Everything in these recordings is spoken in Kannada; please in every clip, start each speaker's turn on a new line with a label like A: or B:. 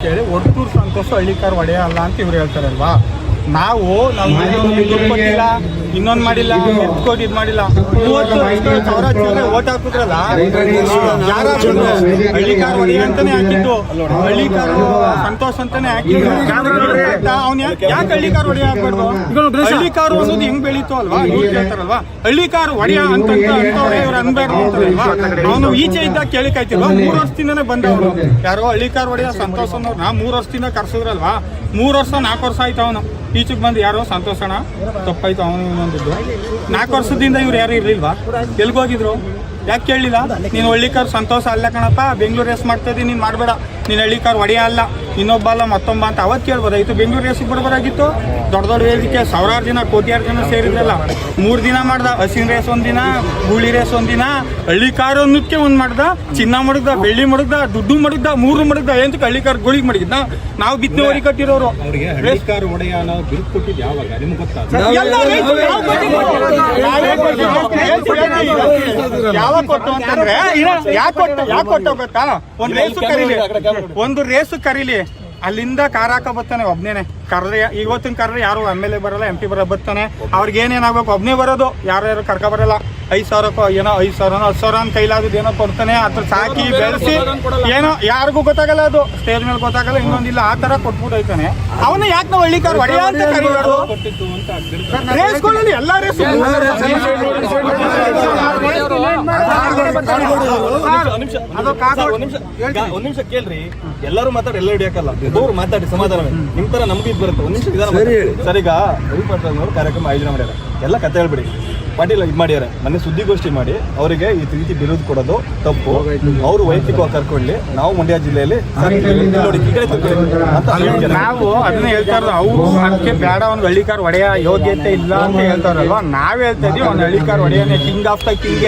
A: ಹೇಳಿ ಒಟ್ಟೂರು ಸಂತೋಷ ಹಳ್ಳಿಕಾರ್ ಒಡೆಯ ಅಲ್ಲ ಅಂತ ಇವ್ರು ಹೇಳ್ತಾರಲ್ವಾ? ನಾವು ನಾವು ಇನ್ನೊಂದ್ ಮಾಡಿಲ್ಲ ಕೋಟಿ ಇದ್ ಮಾಡಿಲ್ಲ. ಮೂವತ್ತು ಸಾವಿರ ಚಿಲ್ಲರೆ ಓಟ್ ಹಾಕಿದ್ರಲ್ಲ ಹಳ್ಳಿ ಕಾರು ಒಡೆಯ ಅಂತಾನೆ ಹಾಕಿದ್ದು. ಹಳ್ಳಿಕಾರ್ ಸಂತೋಷ್ ಅಂತಾನೆ ಹಾಕಿದ್ದು. ಅವ್ನ ಯಾಕೆ ಹಳ್ಳಿಕಾರ್ ಒಡೆಯ ಹಾಕ್ಬಾರ್ದು? ಹಳ್ಳಿಕಾರು ಅನ್ನೋದು ಹೆಂಗ್ ಬೆಳೀತು ಅಲ್ವಾ? ಇವ್ರು ಹಳ್ಳಿ ಕಾರು ಒಡೆಯ ಅಂತ ಅಂತವ್ರೆ ಇವ್ರು ಅನ್ಬೇಡ್ರು ಅಂತಾರಲ್ವಾ ಅವನು ಈಚೆ ಇದ್ದಾಗ ಕೇಳಿಕಾಯ್ತಿಲ್ವಾ? ಮೂರು ವರ್ಷದಿಂದನೇ ಬಂದವನು. ಯಾರೋ ಹಳ್ಳಿ ಕಾರ್ ಒಡೆಯ ಸಂತೋಷ್ ಅನ್ನೋರು ನಾ ಮೂರು ವರ್ಷದಿಂದ ಕರ್ಸಿದ್ರಲ್ವಾ? ಮೂರು ವರ್ಷ ನಾಲ್ಕು ವರ್ಷ ಆಯ್ತು ಅವನು. ಈಚೆಗೆ ಬಂದು ಯಾರೋ ಸಂತೋಷಣ ತಪ್ಪಾಯ್ತು ಅವನು ಇನ್ನೊಂದಿದ್ದು ನಾಲ್ಕು ವರ್ಷದಿಂದ ಇವ್ರು ಯಾರು ಇರ್ಲಿಲ್ವಾ? ಎಲ್ಗೋಗಿದ್ರು? ಯಾಕೆ ಕೇಳಲಿಲ್ಲ ನೀನು ಹಳ್ಳಿಕಾರ್ ಸಂತೋಷ ಅಲ್ಲ ಕಣಪ್ಪ ಬೆಂಗಳೂರು ರೇಸ್ ಮಾಡ್ತಾ ಇದ್ದೀನಿ ನೀನು ಮಾಡಬೇಡ. ನೀನು ಹಳ್ಳಿಕಾರ್ ಒಡೆಯ ಅಲ್ಲ. ಇನ್ನೊಬ್ಬ ಅಲ್ಲ ಮತ್ತೊಬ್ಬ ಅಂತ ಅವತ್ತು ಕೇಳ್ಬೋದಾಗಿತ್ತು ಬೆಂಗಳೂರು ರೇಸಿಗೆ ಬಿಡ್ಬೋದಾಗಿತ್ತು ದೊಡ್ಡ ದೊಡ್ಡ ವೇದಿಕೆ ಸಾವಿರಾರು ಜನ ಕೋಟಿಯಾರು ಜನ ಸೇರಿದ್ರಲ್ಲ. ಮೂರು ದಿನ ಮಾಡ್ದ ಹಸಿನ ರೇಸ್ ಒಂದಿನ ಗೂಳಿ ರೇಸ್ ಒಂದಿನ ಹಳ್ಳಿಕಾರ್ ಅನ್ನೋದಕ್ಕೆ ಒಂದು ಮಾಡ್ದ ಚಿನ್ನ ಮಡಗ್ದ ಬೆಳ್ಳಿ ಮಡಗ್ದ ದುಡ್ಡು ಮಡಗ್ದ ಮೂರು ಮಡಗ್ದ ಹಳ್ಳಿ ಕಾರ್ ಗೋಳಿಗೆ ಮಡಗಿದ್ದ ನಾವು ಬಿತ್ತನೆ ಹೊರಿ ಕಟ್ಟಿರೋರು.
B: ಯಾವಾಗ?
A: ಯಾವಾಗ ಕೊಟ್ಟು ಅಂತಂದ್ರೆ ಯಾಕೆ ಕೊಟ್ಟು ಯಾಕೆ ಕೊಟ್ಟು ಗೊತ್ತಾ ಒಂದ್ ರೇಸು ಕರೀಲಿ. ಒಂದು ರೇಸು ಕರೀಲಿ. ಅಲ್ಲಿಂದ ಕಾರ್ ಹಾಕ ಬರ್ತಾನೆ ಒಬ್ನೇನೆ. ಕರ್ರೆ ಇವತ್ತಿನ ಕರ್ರೆ ಯಾರು ಎಂ ಎಲ್ ಎ ಬರಲ್ಲ ಎಂ ಪಿ ಬರ ಬರ್ತಾನೆ. ಅವ್ರಿಗೆ ಏನೇನಾಗ್ಬೇಕು ಒಬ್ನೇ ಬರೋದು. ಯಾರು ಯಾರು ಕರ್ಕ ಬರಲ್ಲ. ಐದ್ ಸಾವಿರಕ್ಕೋ ಏನೋ ಐದ್ ಸಾವಿರನೋ ಹತ್ತು ಸಾವಿರ ಅಂತ ಕೈಲಾದದ್ದು ಏನೋ ಕೊಡ್ತಾನೆ. ಅದ್ರ ಸಾಕಿ ಬೆಳೆಸಿ ಏನೋ ಯಾರಿಗೂ ಗೊತ್ತಾಗಲ್ಲ ಅದು. ಸ್ಟೇಜ್ ಮೇಲೆ ಗೊತ್ತಾಗಲ್ಲ ಇನ್ನೊಂದಿಲ್ಲ. ಆ ತರ ಕೊಟ್ಬಿಟ್ಟು ಹೋಯ್ತಾನೆ ಅವನ್ನ ಯಾಕೆ ನಾವು ಹಳ್ಳಿ ಕಾರ್ ಹೊಡೆಯ ಅಂತ ಕರೀಬಾರ್ದು? ರೇಸ್ಗಳಲ್ಲಿ ಎಲ್ಲ ರೇಸು.
C: ಒಂದ್ ನಿಮಿಷ ಈಗ ಒಂದ್ ನಿಮಿಷ ಕೇಳ್ರಿ. ಎಲ್ಲರೂ ಮಾತಾಡಿ ಎಲ್ಲ ಹಿಡಿಯಕ್ಕಲ್ಲ. ಅವ್ರು ಮಾತಾಡಿ ಸಮಾಧಾನವೇ ನಿಮ್ ತರ ನಮ್ಗೆ ಇದು ಬರುತ್ತೆ. ಒಂದ್ ನಿಮಿಷ ಸರಿ ಈಗ ರವಿ ಪಾಟೀಲ್ ಅವರು ಕಾರ್ಯಕ್ರಮ ಆಯೋಜನೆ ಮಾಡ್ಯಾರ. ಎಲ್ಲ ಕತೆ ಹೇಳ್ಬಿಡಿ. ಪಾಟೀಲ್ ಇದು ಮಾಡ್ಯಾರ ಮನೆ ಸುದ್ದಿಗೋಷ್ಠಿ ಮಾಡಿ ಅವರಿಗೆ ಈ ರೀತಿ ಬಿರುದು ಕೊಡೋದು ತಪ್ಪು. ಅವರು ವೈಯಕ್ತಿಕವಾಗಿ ಕರ್ಕೊಳ್ಳಿ ನಾವು ಮಂಡ್ಯ ಜಿಲ್ಲೆಯಲ್ಲಿ ಸರ್, ನೋಡಿ, ಈ ಕಡೆ ತಿರ್ಕೊಳ್ಳಿ ಅಂತ
A: ನಾವು ಅದನ್ನ ಹೇಳ್ತಾ ಇರೋದು ಅವರು ಅದಕ್ಕೆ ಬೇಡ ಒಂದು ಹಳ್ಳಿಕಾರ್ ಒಡೆಯ ಯೋಗ್ಯತೆ ಇಲ್ಲ ಅಂತ ಹೇಳ್ತಾರಲ್ವಾ ನಾವ್ ಹೇಳ್ತಾ ಇದೀವಿ ಒಂದು Hallikar ಒಡೆಯನೇ king of the king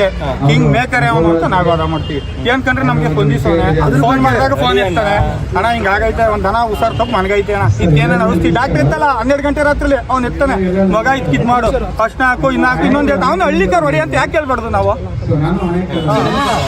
A: king maker ಅವನು ಅಂತ ನಾವ್ ವಾದ ಮಾಡ್ತೀವಿ. ಏನ್ಕಂದ್ರೆ ನಮ್ಗೆ ಹೊಂದಿಸೋಣ ಫೋನ್ ಮಾಡಿದಾಗ ಫೋನ್ ಇರ್ತಾರೆ. ಅಣ್ಣ ಹಿಂಗ್ ಆಗೈತೆ ಒಂದ್ ದನ ಹುಷಾರ್ ತಪ್ಪು ಮನ್ಗೈತೆ ಅಣ್ಣ. ಇದಕ್ಕೇನೇನು ಔಷಧಿ? ಡಾಕ್ಟರ್ ಇತ್ತಲ್ಲ ಹನ್ನೆರಡು ಗಂಟೆ ರಾತ್ರಿ ಅವ್ನು ಇರ್ತಾನೆ. ಮಗ ಇದಕ್ಕೆ ಇದ್ ಮಾಡು. ಫಸ್ಟ್ ಹಾಕು ಇನ್ನ ಹಾಕು ಇನ್ನೊಂದು ಹೇಳ್ತಾ ಹಳ್ಳಿಕಾರ ಹೊಡಿ ಅಂತ ಯಾಕೆ ಹೇಳ್ಬಾರ್ದು ನಾವು?